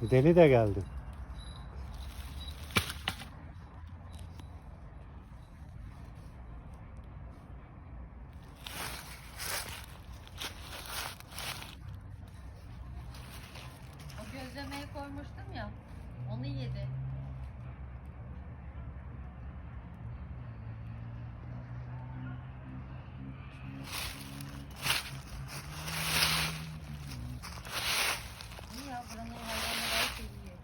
Deli de geldi. O gözlemeye koymuştum ya. Onu yedi. İyi ya buranın hayvanları her şeyi yiyor.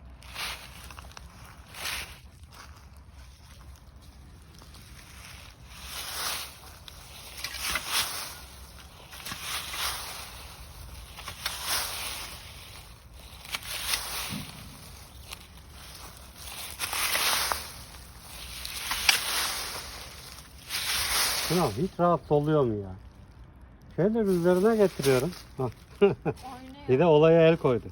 Şuna hiç rahatsız oluyor mu ya? Şöyle üzerine getiriyorum. Bir de olaya el koydu.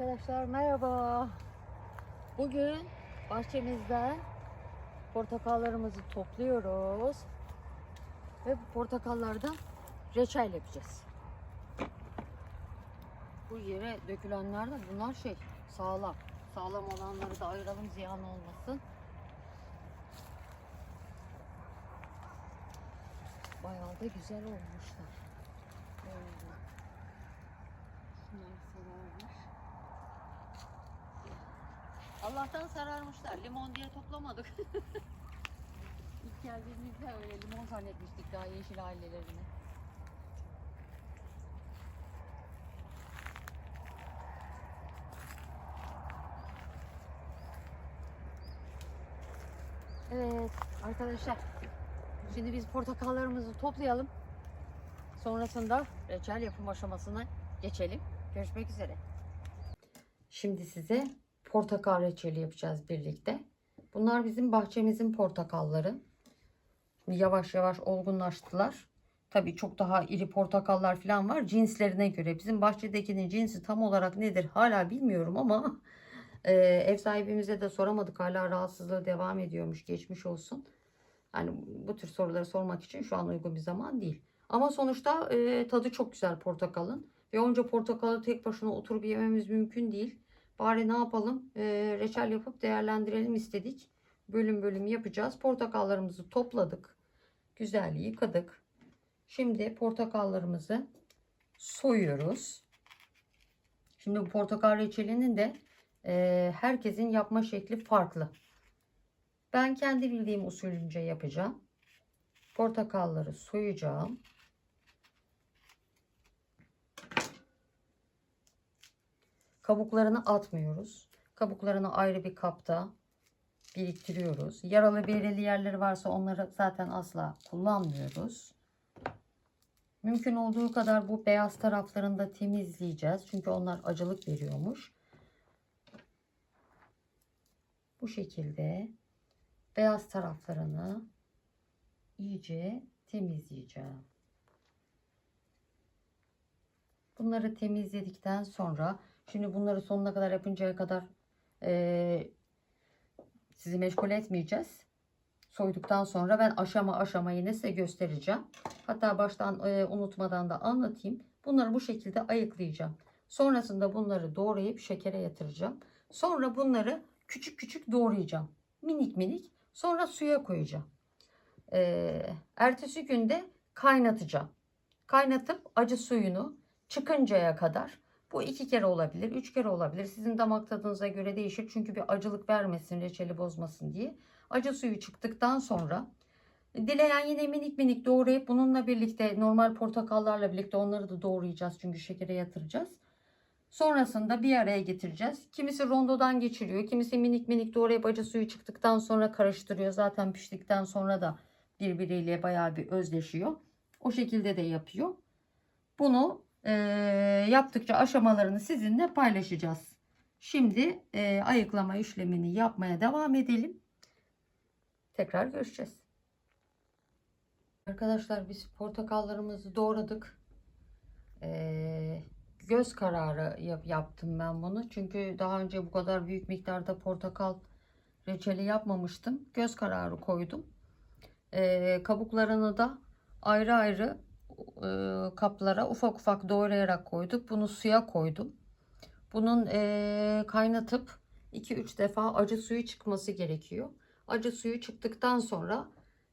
Arkadaşlar merhaba. Bugün bahçemizden portakallarımızı topluyoruz. Ve bu portakallardan reçel yapacağız. Bu yere dökülenler de bunlar şey sağlam. Sağlam olanları da ayıralım ziyan olmasın. Bayağı da güzel olmuşlar. Allah'tan sararmışlar. Limon diye toplamadık. İlk geldiğimizde öyle limon zannetmiştik daha yeşil ailelerini. Evet arkadaşlar. Şimdi biz portakallarımızı toplayalım. Sonrasında reçel yapım aşamasına geçelim. Görüşmek üzere. Şimdi size portakal reçeli yapacağız birlikte. Bunlar bizim bahçemizin portakalları. Yavaş yavaş olgunlaştılar. Tabii çok daha iri portakallar falan var cinslerine göre. Bizim bahçedekinin cinsi tam olarak nedir hala bilmiyorum ama e, ev sahibimize de soramadık. Hala rahatsızlığı devam ediyormuş. Geçmiş olsun. Yani bu tür soruları sormak için şu an uygun bir zaman değil. Ama sonuçta e, tadı çok güzel portakalın. Ve onca portakalı tek başına oturup yememiz mümkün değil. Bari ne yapalım? E, reçel yapıp değerlendirelim istedik. Bölüm bölüm yapacağız. Portakallarımızı topladık. Güzel yıkadık. Şimdi portakallarımızı soyuyoruz. Şimdi bu portakal reçelinin de e, herkesin yapma şekli farklı. Ben kendi bildiğim usulünce yapacağım. Portakalları soyacağım. Kabuklarını atmıyoruz. Kabuklarını ayrı bir kapta biriktiriyoruz. Yaralı belirli yerleri varsa onları zaten asla kullanmıyoruz. Mümkün olduğu kadar bu beyaz taraflarını da temizleyeceğiz. Çünkü onlar acılık veriyormuş. Bu şekilde beyaz taraflarını iyice temizleyeceğim. Bunları temizledikten sonra şimdi bunları sonuna kadar yapıncaya kadar eee, sizi meşgul etmeyeceğiz. Soyduktan sonra ben aşama aşama yine size göstereceğim. Hatta baştan eee, unutmadan da anlatayım. Bunları bu şekilde ayıklayacağım. Sonrasında bunları doğrayıp şekere yatıracağım. Sonra bunları küçük küçük doğrayacağım. Minik minik. Sonra suya koyacağım. Ee, ertesi günde kaynatacağım. Kaynatıp acı suyunu çıkıncaya kadar bu iki kere olabilir, üç kere olabilir. Sizin damak tadınıza göre değişir. Çünkü bir acılık vermesin, reçeli bozmasın diye. Acı suyu çıktıktan sonra Dileyen yine minik minik doğrayıp bununla birlikte normal portakallarla birlikte onları da doğrayacağız çünkü şekere yatıracağız. Sonrasında bir araya getireceğiz. Kimisi rondodan geçiriyor, kimisi minik minik doğrayıp acı suyu çıktıktan sonra karıştırıyor. Zaten piştikten sonra da birbiriyle bayağı bir özleşiyor. O şekilde de yapıyor. Bunu eee, yaptıkça aşamalarını sizinle paylaşacağız. Şimdi eee, ayıklama işlemini yapmaya devam edelim. Tekrar görüşeceğiz. Arkadaşlar biz portakallarımızı doğradık. Eee, göz kararı yap- yaptım ben bunu. Çünkü daha önce bu kadar büyük miktarda portakal reçeli yapmamıştım. Göz kararı koydum. Eee, kabuklarını da ayrı ayrı eee, kaplara ufak ufak doğrayarak koyduk. Bunu suya koydum. Bunun eee, kaynatıp 2-3 defa acı suyu çıkması gerekiyor. Acı suyu çıktıktan sonra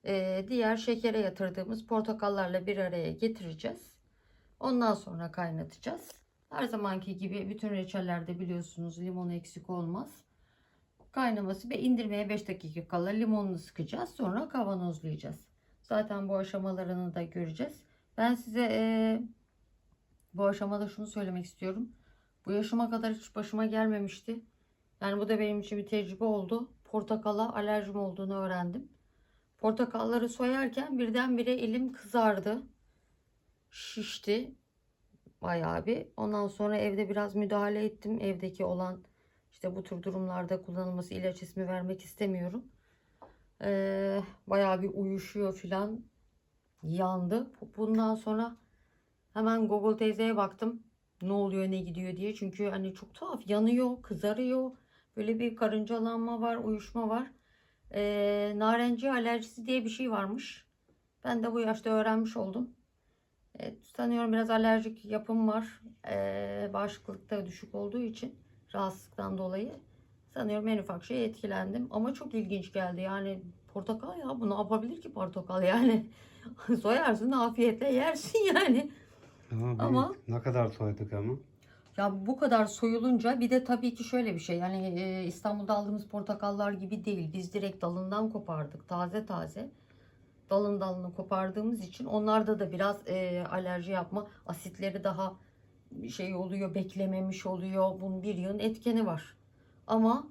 eee, diğer şekere yatırdığımız portakallarla bir araya getireceğiz. Ondan sonra kaynatacağız. Her zamanki gibi bütün reçellerde biliyorsunuz limon eksik olmaz. Kaynaması ve indirmeye 5 dakika kala limonunu sıkacağız. Sonra kavanozlayacağız. Zaten bu aşamalarını da göreceğiz. Ben size eee, bu aşamada şunu söylemek istiyorum. Bu yaşıma kadar hiç başıma gelmemişti. Yani bu da benim için bir tecrübe oldu. Portakala alerjim olduğunu öğrendim. Portakalları soyarken birdenbire elim kızardı. Şişti. Bayağı bir. Ondan sonra evde biraz müdahale ettim. Evdeki olan işte bu tür durumlarda kullanılması ilaç ismi vermek istemiyorum. Ee, bayağı bir uyuşuyor filan. Yandı. Bundan sonra hemen Google teyzeye baktım. Ne oluyor ne gidiyor diye. Çünkü hani çok tuhaf yanıyor, kızarıyor. Böyle bir karıncalanma var, uyuşma var. Ee, narenci alerjisi diye bir şey varmış. Ben de bu yaşta öğrenmiş oldum. Evet, sanıyorum biraz alerjik yapım var. Ee, bağışıklıkta düşük olduğu için rahatsızlıktan dolayı sanıyorum en ufak şeye etkilendim. Ama çok ilginç geldi. Yani portakal ya bu ne yapabilir ki portakal yani? Soyarsın afiyetle yersin yani. Ama, Ama- ne kadar soyduk ama. Ya bu kadar soyulunca bir de tabii ki şöyle bir şey. Yani e, İstanbul'da aldığımız portakallar gibi değil. Biz direkt dalından kopardık. Taze taze. Dalın dalını kopardığımız için onlarda da biraz e, alerji yapma asitleri daha şey oluyor, beklememiş oluyor. Bunun bir yığın etkeni var. Ama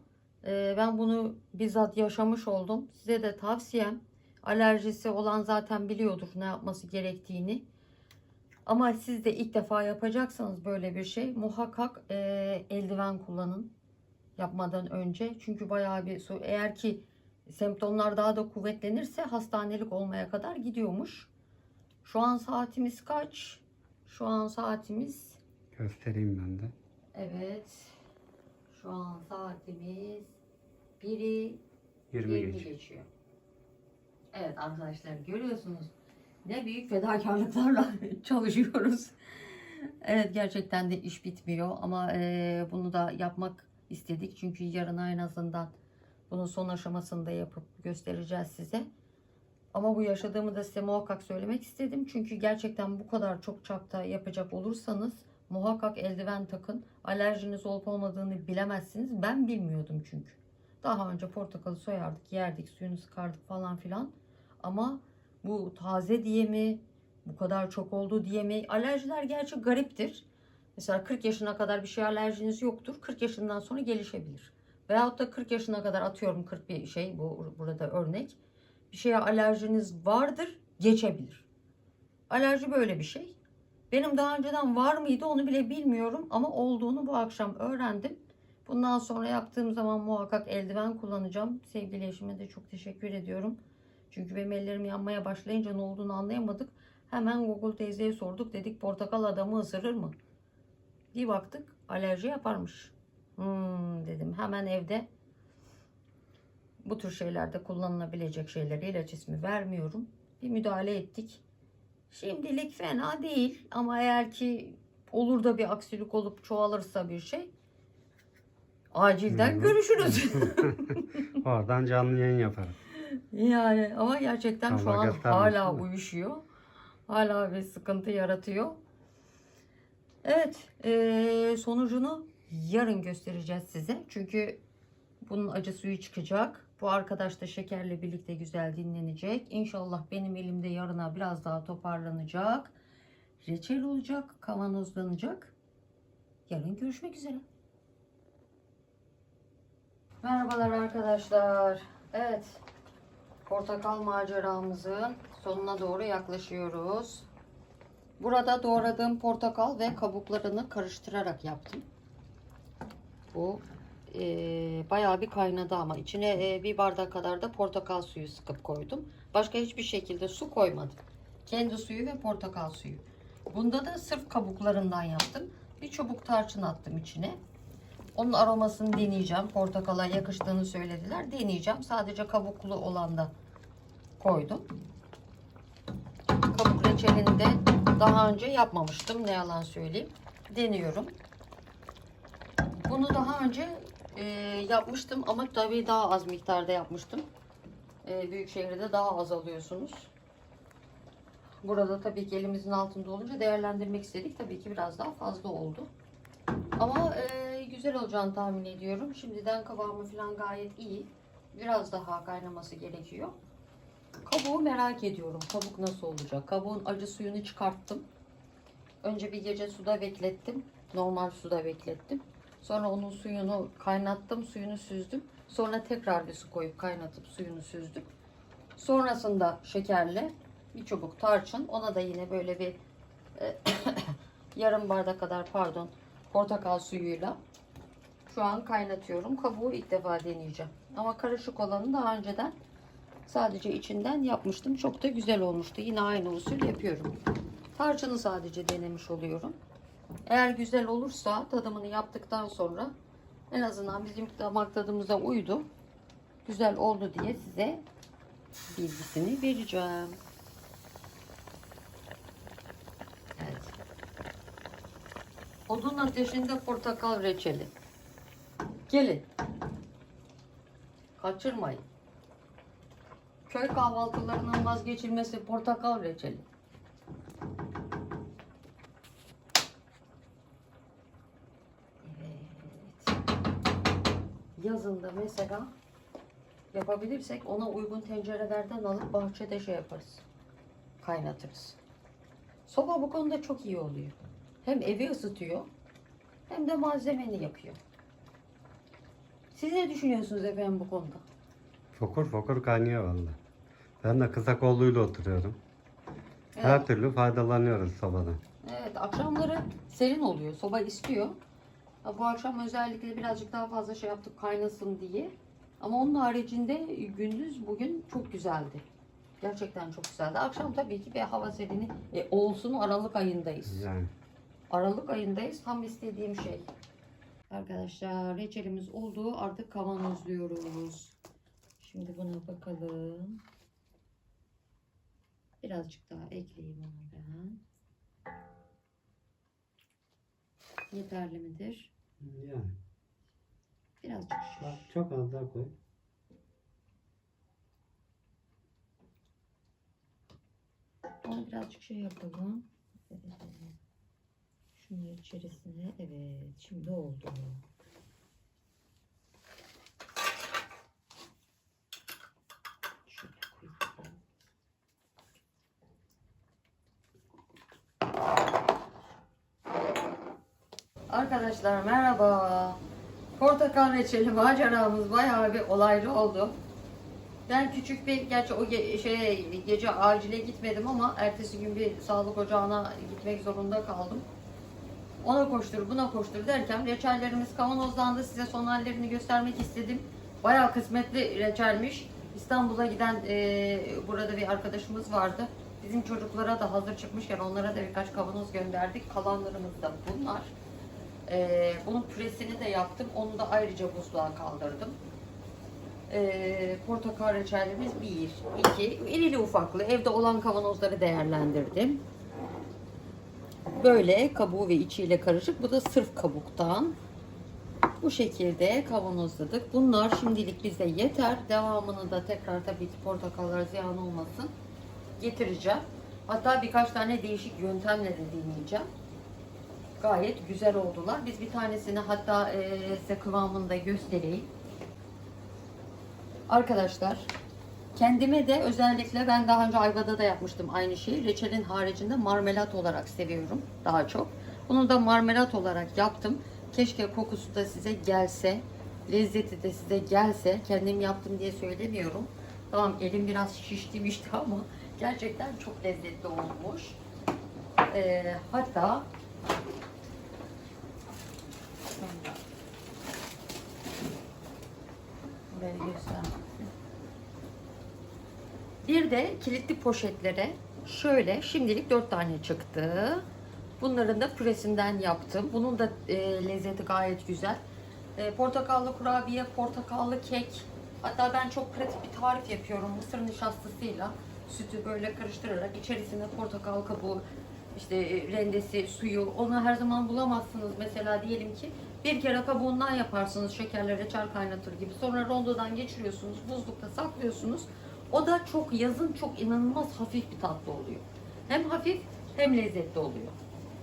e, ben bunu bizzat yaşamış oldum. Size de tavsiyem alerjisi olan zaten biliyordur ne yapması gerektiğini. Ama siz de ilk defa yapacaksanız böyle bir şey muhakkak e, eldiven kullanın yapmadan önce. Çünkü bayağı bir eğer ki semptomlar daha da kuvvetlenirse hastanelik olmaya kadar gidiyormuş. Şu an saatimiz kaç? Şu an saatimiz Göstereyim ben de. evet. Şu an saatimiz 1'i 20 20 geç. geçiyor. Evet arkadaşlar görüyorsunuz ne büyük fedakarlıklarla çalışıyoruz. Evet gerçekten de iş bitmiyor ama e, bunu da yapmak istedik. Çünkü yarın en azından bunun son aşamasını da yapıp göstereceğiz size. Ama bu yaşadığımı da size muhakkak söylemek istedim. Çünkü gerçekten bu kadar çok çapta yapacak olursanız muhakkak eldiven takın. Alerjiniz olup olmadığını bilemezsiniz. Ben bilmiyordum çünkü. Daha önce portakalı soyardık, yerdik, suyunu sıkardık falan filan. Ama bu taze diye mi, bu kadar çok oldu diye mi? Alerjiler gerçi gariptir. Mesela 40 yaşına kadar bir şey alerjiniz yoktur. 40 yaşından sonra gelişebilir. Veyahut da 40 yaşına kadar atıyorum 40 bir şey bu burada örnek. Bir şeye alerjiniz vardır, geçebilir. Alerji böyle bir şey. Benim daha önceden var mıydı onu bile bilmiyorum ama olduğunu bu akşam öğrendim. Bundan sonra yaptığım zaman muhakkak eldiven kullanacağım. Sevgili eşime de çok teşekkür ediyorum. Çünkü benim ellerim yanmaya başlayınca ne olduğunu anlayamadık. Hemen Google teyzeye sorduk. Dedik portakal adamı ısırır mı? Bir baktık alerji yaparmış. Hmm dedim. Hemen evde bu tür şeylerde kullanılabilecek şeyleri ilaç ismi vermiyorum. Bir müdahale ettik. Şimdilik fena değil ama eğer ki olur da bir aksilik olup çoğalırsa bir şey acilden görüşürüz. Oradan canlı yayın yaparız. Yani ama gerçekten şu an hala uyuşuyor. Hala bir sıkıntı yaratıyor. Evet, eee, sonucunu yarın göstereceğiz size. Çünkü bunun acı suyu çıkacak. Bu arkadaş da şekerle birlikte güzel dinlenecek. İnşallah benim elimde yarına biraz daha toparlanacak. Reçel olacak, kavanozlanacak. Yarın görüşmek üzere. Merhabalar arkadaşlar. Evet. Portakal maceramızın sonuna doğru yaklaşıyoruz. Burada doğradığım portakal ve kabuklarını karıştırarak yaptım. Bu eee, bayağı bir kaynadı ama içine eee, bir bardak kadar da portakal suyu sıkıp koydum. Başka hiçbir şekilde su koymadım. Kendi suyu ve portakal suyu. Bunda da sırf kabuklarından yaptım. Bir çubuk tarçın attım içine. Onun aromasını deneyeceğim. Portakala yakıştığını söylediler. Deneyeceğim. Sadece kabuklu olan da koydum. Kabuk reçelini de daha önce yapmamıştım. Ne yalan söyleyeyim. Deniyorum. Bunu daha önce e, yapmıştım ama tabii daha az miktarda yapmıştım. E, büyük şehirde daha az alıyorsunuz. Burada tabii ki elimizin altında olunca değerlendirmek istedik. Tabii ki biraz daha fazla oldu. Ama e, güzel olacağını tahmin ediyorum. Şimdiden kıvamı falan gayet iyi. Biraz daha kaynaması gerekiyor. Kabuğu merak ediyorum. Kabuk nasıl olacak? Kabuğun acı suyunu çıkarttım. Önce bir gece suda beklettim. Normal suda beklettim. Sonra onun suyunu kaynattım, suyunu süzdüm. Sonra tekrar bir su koyup kaynatıp suyunu süzdüm. Sonrasında şekerle bir çubuk tarçın, ona da yine böyle bir e, yarım bardak kadar pardon portakal suyuyla şu an kaynatıyorum. Kabuğu ilk defa deneyeceğim. Ama karışık olanı daha önceden sadece içinden yapmıştım. Çok da güzel olmuştu. Yine aynı usul yapıyorum. Tarçını sadece denemiş oluyorum. Eğer güzel olursa tadımını yaptıktan sonra en azından bizim damak tadımıza uydu. Güzel oldu diye size bilgisini vereceğim. Evet. Odun ateşinde portakal reçeli. Gelin. Kaçırmayın. Köy kahvaltılarının vazgeçilmesi portakal reçeli. Yazında mesela yapabilirsek ona uygun tencerelerden alıp bahçede şey yaparız. Kaynatırız. Soba bu konuda çok iyi oluyor. Hem evi ısıtıyor hem de malzemeni yapıyor. Siz ne düşünüyorsunuz efendim bu konuda? Fokur fokur kaynıyor valla. Ben de kısa kolluyla oturuyorum. Her Evet. türlü faydalanıyoruz sobadan. Evet, akşamları serin oluyor. Soba istiyor. Bu akşam özellikle birazcık daha fazla şey yaptık kaynasın diye. Ama onun haricinde gündüz bugün çok güzeldi. Gerçekten çok güzeldi. Akşam tabii ki bir hava serini e, olsun Aralık ayındayız. Yani Aralık ayındayız. Tam istediğim şey. Arkadaşlar reçelimiz oldu. Artık kavanozluyoruz. Şimdi buna bakalım. Birazcık daha ekleyeyim onu ben. Yeterli midir? yani. Birazcık Bak, şiş. çok az daha koy. Onu birazcık şey yapalım. Şunun içerisine. Evet. Şimdi oldu. Şöyle koyayım. Arkadaşlar merhaba. Portakal reçeli maceramız bayağı bir olaylı oldu. Ben küçük bir, gerçi o ge- şey gece acile gitmedim ama ertesi gün bir sağlık ocağına gitmek zorunda kaldım. Ona koştur, buna koştur derken reçellerimiz kavanozlandı. Size son hallerini göstermek istedim. Bayağı kısmetli reçelmiş. İstanbul'a giden e, burada bir arkadaşımız vardı. Bizim çocuklara da hazır çıkmışken onlara da birkaç kavanoz gönderdik. Kalanlarımız da bunlar. E, bunun püresini de yaptım. Onu da ayrıca buzluğa kaldırdım. Ee, portakal reçelimiz bir, iki, irili ufaklı evde olan kavanozları değerlendirdim. Böyle kabuğu ve içiyle karışık. Bu da sırf kabuktan. Bu şekilde kavanozladık. Bunlar şimdilik bize yeter. Devamını da tekrar tabii ki portakallar ziyan olmasın. Getireceğim. Hatta birkaç tane değişik yöntemle de deneyeceğim. Gayet güzel oldular. Biz bir tanesini hatta e, size kıvamını göstereyim. Arkadaşlar kendime de özellikle ben daha önce Ayva'da da yapmıştım aynı şeyi. Reçelin haricinde marmelat olarak seviyorum daha çok. Bunu da marmelat olarak yaptım. Keşke kokusu da size gelse. Lezzeti de size gelse. Kendim yaptım diye söylemiyorum. Tamam elim biraz şiştimişti ama gerçekten çok lezzetli olmuş. Ee, hatta Bir de kilitli poşetlere şöyle şimdilik 4 tane çıktı. Bunların da püresinden yaptım. Bunun da e, lezzeti gayet güzel. E, portakallı kurabiye, portakallı kek. Hatta ben çok pratik bir tarif yapıyorum. Mısır nişastasıyla sütü böyle karıştırarak içerisine portakal kabuğu, işte e, rendesi, suyu onu her zaman bulamazsınız. Mesela diyelim ki bir kere kabuğundan yaparsınız şekerle reçel kaynatır gibi. Sonra rondodan geçiriyorsunuz, buzlukta saklıyorsunuz. O da çok yazın çok inanılmaz hafif bir tatlı oluyor. Hem hafif hem lezzetli oluyor.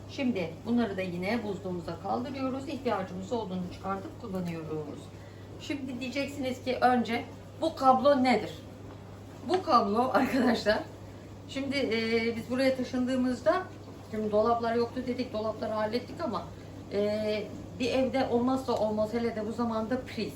Şimdi bunları da yine buzluğumuza kaldırıyoruz. İhtiyacımız olduğunu çıkartıp kullanıyoruz. Şimdi diyeceksiniz ki önce bu kablo nedir? Bu kablo arkadaşlar şimdi e, biz buraya taşındığımızda şimdi dolaplar yoktu dedik dolapları hallettik ama e, bir evde olmazsa olmaz hele de bu zamanda priz.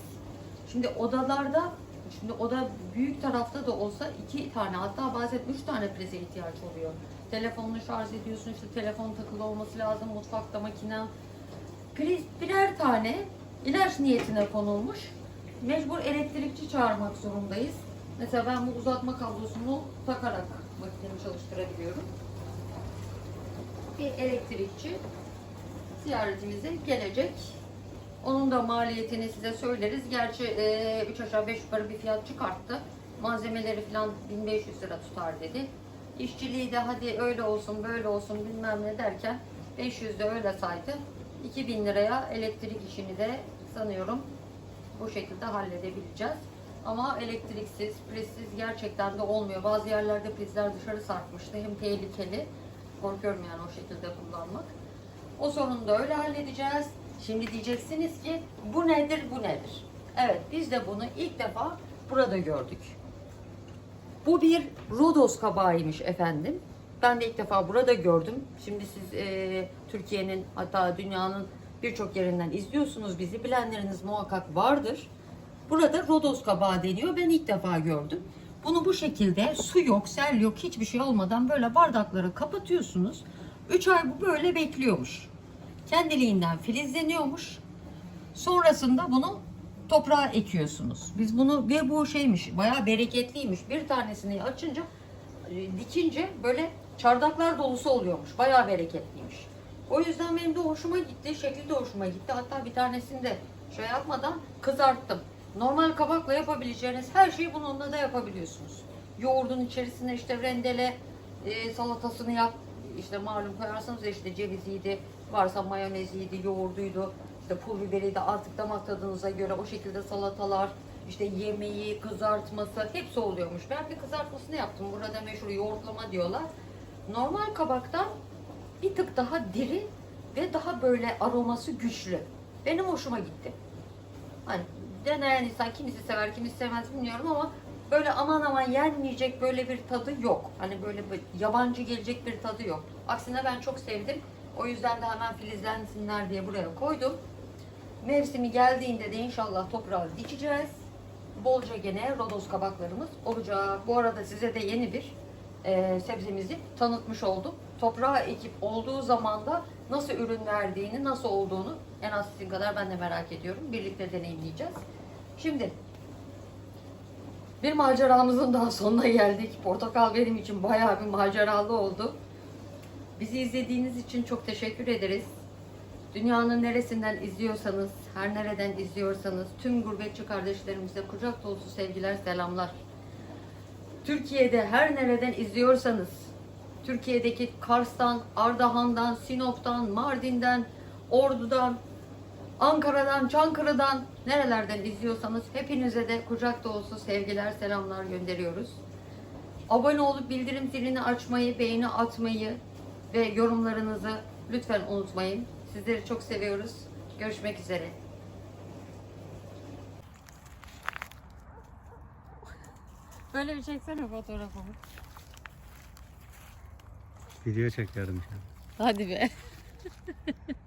Şimdi odalarda Şimdi oda büyük tarafta da olsa iki tane hatta bazen üç tane prize ihtiyaç oluyor. Telefonunu şarj ediyorsun işte telefon takılı olması lazım mutfakta makine. Priz birer tane ilaç niyetine konulmuş. Mecbur elektrikçi çağırmak zorundayız. Mesela ben bu uzatma kablosunu takarak makinemi çalıştırabiliyorum. Bir elektrikçi ziyaretimize gelecek. Onun da maliyetini size söyleriz. Gerçi 3 aşağı 5 yukarı bir fiyat çıkarttı. Malzemeleri falan 1500 lira tutar dedi. İşçiliği de hadi öyle olsun böyle olsun bilmem ne derken 500 de öyle saydı. 2000 liraya elektrik işini de sanıyorum bu şekilde halledebileceğiz. Ama elektriksiz, prizsiz gerçekten de olmuyor. Bazı yerlerde prizler dışarı sarkmıştı. Hem tehlikeli. Korkuyorum yani o şekilde kullanmak. O sorunu da öyle halledeceğiz. Şimdi diyeceksiniz ki bu nedir, bu nedir? Evet, biz de bunu ilk defa burada gördük. Bu bir Rodos kabağıymış efendim. Ben de ilk defa burada gördüm. Şimdi siz e, Türkiye'nin hatta dünyanın birçok yerinden izliyorsunuz bizi. Bilenleriniz muhakkak vardır. Burada Rodos kabağı deniyor. Ben ilk defa gördüm. Bunu bu şekilde su yok, sel yok, hiçbir şey olmadan böyle bardakları kapatıyorsunuz. 3 ay bu böyle bekliyormuş kendiliğinden filizleniyormuş. Sonrasında bunu toprağa ekiyorsunuz. Biz bunu ve bu şeymiş bayağı bereketliymiş. Bir tanesini açınca e, dikince böyle çardaklar dolusu oluyormuş. Bayağı bereketliymiş. O yüzden benim de hoşuma gitti. Şekli de hoşuma gitti. Hatta bir tanesini de şey yapmadan kızarttım. Normal kabakla yapabileceğiniz her şeyi bununla da yapabiliyorsunuz. Yoğurdun içerisine işte rendele, e, salatasını yap. İşte malum koyarsanız işte ceviziydi, varsa mayoneziydi, yoğurduydu, işte pul biberiydi artık damak tadınıza göre o şekilde salatalar, işte yemeği, kızartması hepsi oluyormuş. Ben bir kızartmasını yaptım. Burada meşhur yoğurtlama diyorlar. Normal kabaktan bir tık daha diri ve daha böyle aroması güçlü. Benim hoşuma gitti. Hani deneyen insan kimisi sever kimisi sevmez bilmiyorum ama böyle aman aman yenmeyecek böyle bir tadı yok. Hani böyle yabancı gelecek bir tadı yok. Aksine ben çok sevdim. O yüzden de hemen filizlensinler diye buraya koydum. Mevsimi geldiğinde de inşallah toprağı dikeceğiz. Bolca gene rodos kabaklarımız olacak. Bu arada size de yeni bir e, sebzemizi tanıtmış oldum. Toprağa ekip olduğu zaman da nasıl ürün verdiğini, nasıl olduğunu en az sizin kadar ben de merak ediyorum. Birlikte deneyimleyeceğiz. Şimdi bir maceramızın daha sonuna geldik. Portakal benim için bayağı bir maceralı oldu. Bizi izlediğiniz için çok teşekkür ederiz. Dünyanın neresinden izliyorsanız, her nereden izliyorsanız tüm gurbetçi kardeşlerimize kucak dolusu sevgiler, selamlar. Türkiye'de her nereden izliyorsanız, Türkiye'deki Kars'tan, Ardahan'dan, Sinop'tan, Mardin'den, Ordu'dan, Ankara'dan, Çankırı'dan nerelerden izliyorsanız hepinize de kucak dolusu sevgiler, selamlar gönderiyoruz. Abone olup bildirim zilini açmayı, beğeni atmayı ve yorumlarınızı lütfen unutmayın. Sizleri çok seviyoruz. Görüşmek üzere. Böyle bir çeksene fotoğrafımı. Video çekiyorum şu an. Hadi be.